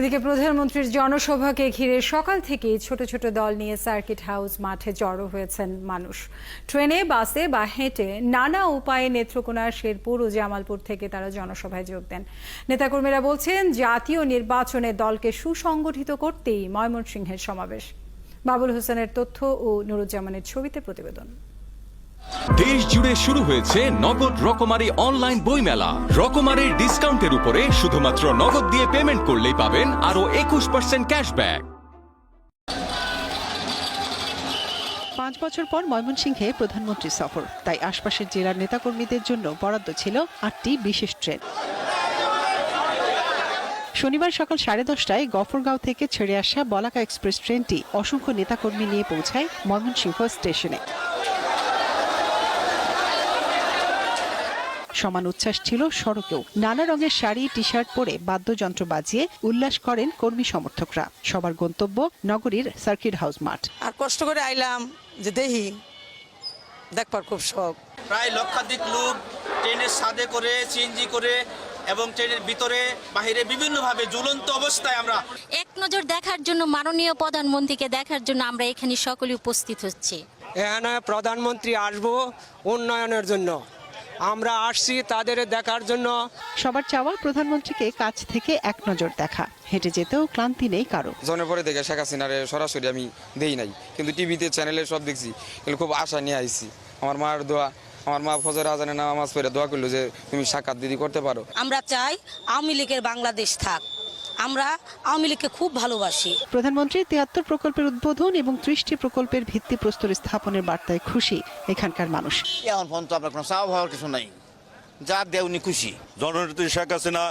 এদিকে প্রধানমন্ত্রীর জনসভাকে ঘিরে সকাল থেকেই ছোট ছোট দল নিয়ে সার্কিট হাউস মাঠে জড়ো হয়েছেন মানুষ। ট্রেনে, বাসে বা হেঁটে নানা উপায়ে নেত্রকোনা শেরপুর ও জামালপুর থেকে তারা জনসভায় যোগ দেন। নেতাকর্মীরা বলছেন, জাতীয় নির্বাচনে দলকে সুসংগঠিত করতেই ময়মনসিংহের সমাবেশ। বাবুল হোসেনের তথ্য ও নুরুজ্জামানের ছবিতে প্রতিবেদন। দেশ জুড়ে শুরু হয়েছে নগদ রকমারি অনলাইন বইমেলা। রকমারির ডিসকাউন্টের উপরে শুধুমাত্র নগদ দিয়ে পেমেন্ট করলেই পাবেন আরও একুশ পার্সেন্ট ক্যাশব্যাক পাঁচ বছর পর ময়মনসিংহে প্রধানমন্ত্রী সফর। তাই আশপাশের জেলার নেতাকর্মীদের জন্য বরাদ্দ ছিল আটটি বিশেষ ট্রেন। শনিবার সকাল সাড়ে দশটায় গফরগাঁও থেকে ছেড়ে আসা বলাকা এক্সপ্রেস ট্রেনটি অসংখ্য নেতাকর্মী নিয়ে পৌঁছায় ময়মনসিংহ স্টেশনে। সমান উচ্ছ্বাস ছিল সড়কেও। নানা রঙের শাড়ি টি শার্ট পরে বাদ্যযন্ত্র বাজিয়ে উল্লাস করেন কর্মী সমর্থকরা। সবার গন্তব্য নগরীর সার্কিট হাউস মাঠ। আর কষ্ট করে আইলাম যে দেখি দেখবার খুব শখ। প্রায় লক্ষাধিক লোক ট্রেনের সাদে করে সিএনজি করে এবং ট্রেনের ভিতরে বাহিরে বিভিন্নভাবে ঝুলন্ত অবস্থায় আমরা এক নজর দেখার জন্য মাননীয় প্রধানমন্ত্রীকে দেখার জন্য আমরা এখানে সকলে উপস্থিত হচ্ছি। এখানে প্রধানমন্ত্রী আসব উন্নয়নের জন্য। আমরা আসছি তাদের দেখার জন্য। সবার চাওয়া প্রধানমন্ত্রীকে কাছ থেকে এক নজর দেখা। হেঁটে যেতেও ক্লান্তি নেই কারও। জনে পরে দেখে শেখ হাসিনারে সরাসরি আমি দেই নাই। কিন্তু টিভিতে চ্যানেলে সব দেখছি। এগুলো খুব আশা নিয়ে আইছি। আমার মার দোয়া আমার মা ফজর আজানে নামাজ পড়ে দোয়া করল যে তুমি সাক্ষাৎ দিদি করতে পারো। আমরা চাই আওয়ামী লীগের বাংলাদেশ থাক। আমরা আওয়ামী লীগকে খুব ভালোবাসি। প্রধানমন্ত্রী তিয়াত্তর প্রকল্পের উদ্বোধন এবং ত্রিশটি প্রকল্পের ভিত্তি ভিত্তিপ্রস্তর স্থাপনের বার্তায় খুশি এখানকার মানুষ। এখন পর্যন্ত আপনার কোনো চাওয়া হওয়ার কিছু নাই। যা দেউনি খুশি। জননেত্রী শেখ হাসিনা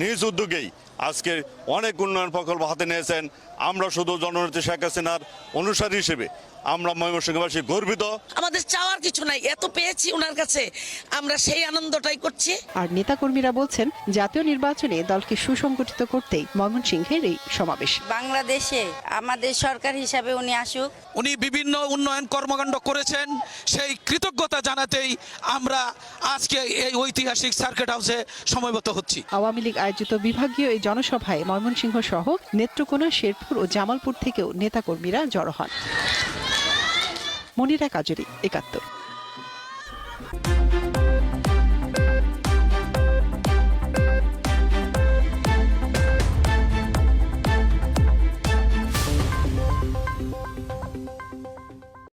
নিজ উদ্যোগেই আজকে অনেক উন্নয়ন প্রকল্প হাতে নিয়েছেন। আমরা শুধু জননেত্রী শেখ হাসিনার অনুসারী হিসেবে আমরা ময়মনসিংহবাসী গর্বিত। আমাদের চাওয়ার কিছু নাই এত পেয়েছি ওনার কাছে। আমরা সেই আনন্দটাই করছি। আর নেতাকর্মীরা বলছেন জাতীয় নির্বাচনে দলকে সুসংগঠিত করতেই ময়মনসিংহের এই সমাবেশ। বাংলাদেশে আমাদের সরকার হিসাবে উনি আসুক। উনি বিভিন্ন উন্নয়ন কর্মকাণ্ড করেছেন সেই কৃতজ্ঞতা জানাতেই আমরা আজকে এই ঐতিহাসিক সার্কিট হাউসে সময়বত হচ্ছি। আওয়ামী লীগ আয়োজিত বিভাগীয় এই জনসভায় ময়মনসিংহ সহ নেত্রকোনা, শেরপুর ও জামালপুর থেকেও নেতাকর্মীরা জড়ো হন। মনিরা কাজরি, একাত্তর।